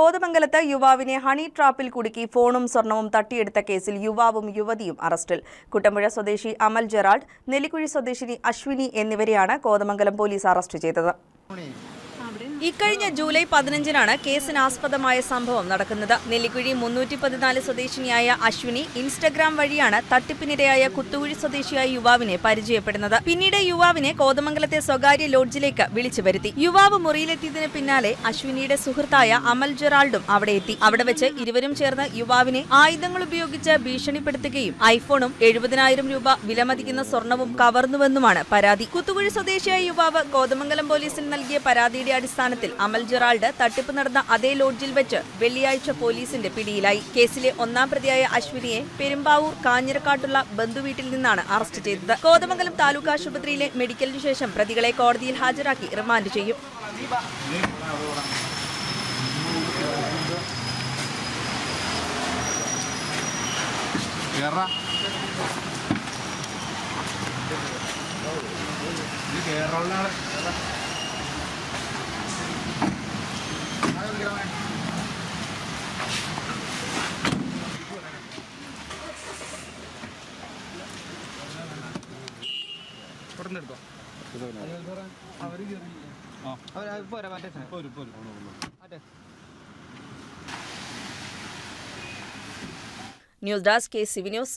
കോതമംഗലത്ത് യുവാവിനെ ഹണി ട്രാപ്പിൽ കുടുക്കി ഫോണും സ്വർണവും തട്ടിയെടുത്ത കേസിൽ യുവാവും യുവതിയും അറസ്റ്റിൽ. കുട്ടമ്പുഴ സ്വദേശി അമൽ ജെറാൾഡ് നെല്ലിക്കുഴി സ്വദേശിനി അശ്വിനി എന്നിവരെയാണ് കോതമംഗലം പോലീസ് അറസ്റ്റ് ചെയ്തത്. ഇക്കഴിഞ്ഞ ജൂലൈ പതിനഞ്ചിനാണ് കേസിനാസ്പദമായ സംഭവം നടക്കുന്നത്. നെല്ലിക്കുഴി മുന്നൂറ്റി പതിനാല് സ്വദേശിനിയായ അശ്വിനി ഇൻസ്റ്റഗ്രാം വഴിയാണ് തട്ടിപ്പിനിരയായ കുത്തുകുഴി സ്വദേശിയായ യുവാവിനെ പരിചയപ്പെടുന്നത്. പിന്നീട് യുവാവിനെ കോതമംഗലത്തെ സ്വകാര്യ ലോഡ്ജിലേക്ക് വിളിച്ചു വരുത്തി. യുവാവ് മുറിയിലെത്തിയതിന് പിന്നാലെ അശ്വിനിയുടെ സുഹൃത്തായ അമൽ ജെറാൾഡും അവിടെ എത്തി. അവിടെ വെച്ച് ഇരുവരും ചേർന്ന് യുവാവിനെ ആയുധങ്ങൾ ഉപയോഗിച്ച് ഭീഷണിപ്പെടുത്തുകയും ഐഫോണും എഴുപതിനായിരം രൂപ വിലമതിക്കുന്ന സ്വർണവും കവർന്നുവെന്നുമാണ് പരാതി. കുത്തുകുഴി സ്വദേശിയായ യുവാവ് കോതമംഗലം പോലീസിന് നൽകിയ പരാതിയുടെ അടിസ്ഥാനത്തിൽ അമൽ ജെറാൾഡ് തട്ടിപ്പ് നടന്ന അതേ ലോഡ്ജിൽ വെച്ച് വെള്ളിയാഴ്ച പോലീസിന്റെ പിടിയിലായി. കേസിലെ ഒന്നാം പ്രതിയായ അശ്വിനിയെ പെരുമ്പാവൂർ കാഞ്ഞിരക്കാട്ടുള്ള ബന്ധുവീട്ടിൽ നിന്നാണ് അറസ്റ്റ് ചെയ്തത്. കോതമംഗലം താലൂക്ക് ആശുപത്രിയിലെ മെഡിക്കലിനു ശേഷം പ്രതികളെ കോടതിയിൽ ഹാജരാക്കി റിമാൻഡ് ചെയ്യും. ഇത് കേരള അവർ പോരാ മറ്റേ. സാധനം. പോരും പോരും. മറ്റേ. News desk K CV news.